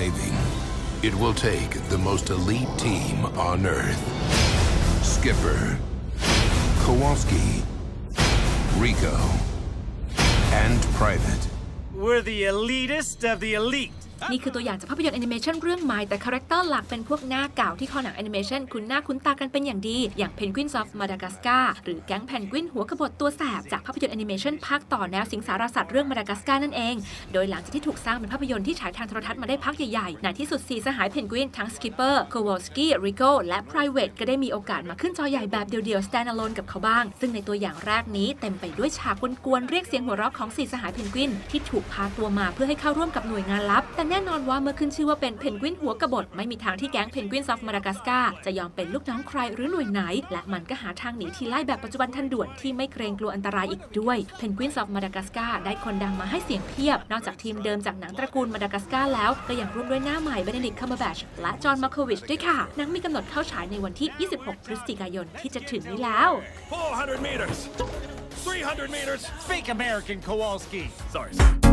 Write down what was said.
It will take the most elite team on Earth Skipper, Kowalski, Rico, and Private. We're the elitist of the elite. นี่คือตัวอย่างจากภาพยนตร์แอนิเมชันเรื่องใหม่แต่คาแรคเตอร์หลักเป็นพวกหน้าเก่าที่คอหนังแอนิเมชันคุ้นหน้าคุ้นตากันเป็นอย่างดี อย่าง Penguins of Madagascar หรือแก๊งแพนกวินหัวขบถตัวแสบจากภาพยนตร์แอนิเมชันภาคต่อแนวสิงสารสัตว์เรื่องมาดากัสการนั่นเอง โดยหลังจากที่ถูกสร้างเป็นภาพยนตร์ที่ฉายทางโทรทัศน์มาได้พักใหญ่ๆในที่สุดสี่สหายเพนกวินทั้ง Skipper Kowalski Rico และ p r i v a t ก็ได้มีโอกาสมาขึ้นจอใหญ่แบบเดียวๆ stand alone กับเขาบ้าง ซึ่งในตัวอย่างแรกนี้เต็มไปด้วยฉากกวนๆเรียกเสียงหัวเราะของสี่สหายเพนกวินที่ถูกพาตัวมาเพื่อให้เข้าร่วมกับหน่วยงานลับแต่แน่นอนว่าเมื่อขึ้นชื่อว่าเป็นเพนกวินหัวกบฏไม่มีทางที่แก๊งเพนกวินซอฟมาดากัสกาจะยอมเป็นลูกน้องใครหรือหน่วยไหน และมันก็หาทางหนีทีไล่แบบปัจจุบันทันด่วนที่ไม่เกรงกลัวอันตรายอีกด้วยเพนกวินซอฟมาดากัสกาได้คนดังมาให้เสียงเพียบ นอกจากทีมเดิมจากหนังตระกูลมาดากัสกาแล้ว ก็ยังร่วมด้วยหน้าใหม่เบเนดิกคัมเบอร์แบชและจอห์นมาโควิชด้วยค่ะหนังมีกำหนดเข้าฉายในวันที่ 26 พฤศจิกายนที่จะถึงนี้แล้ว 400 meters. 300 meters. Fake American Kowalski. Sorry.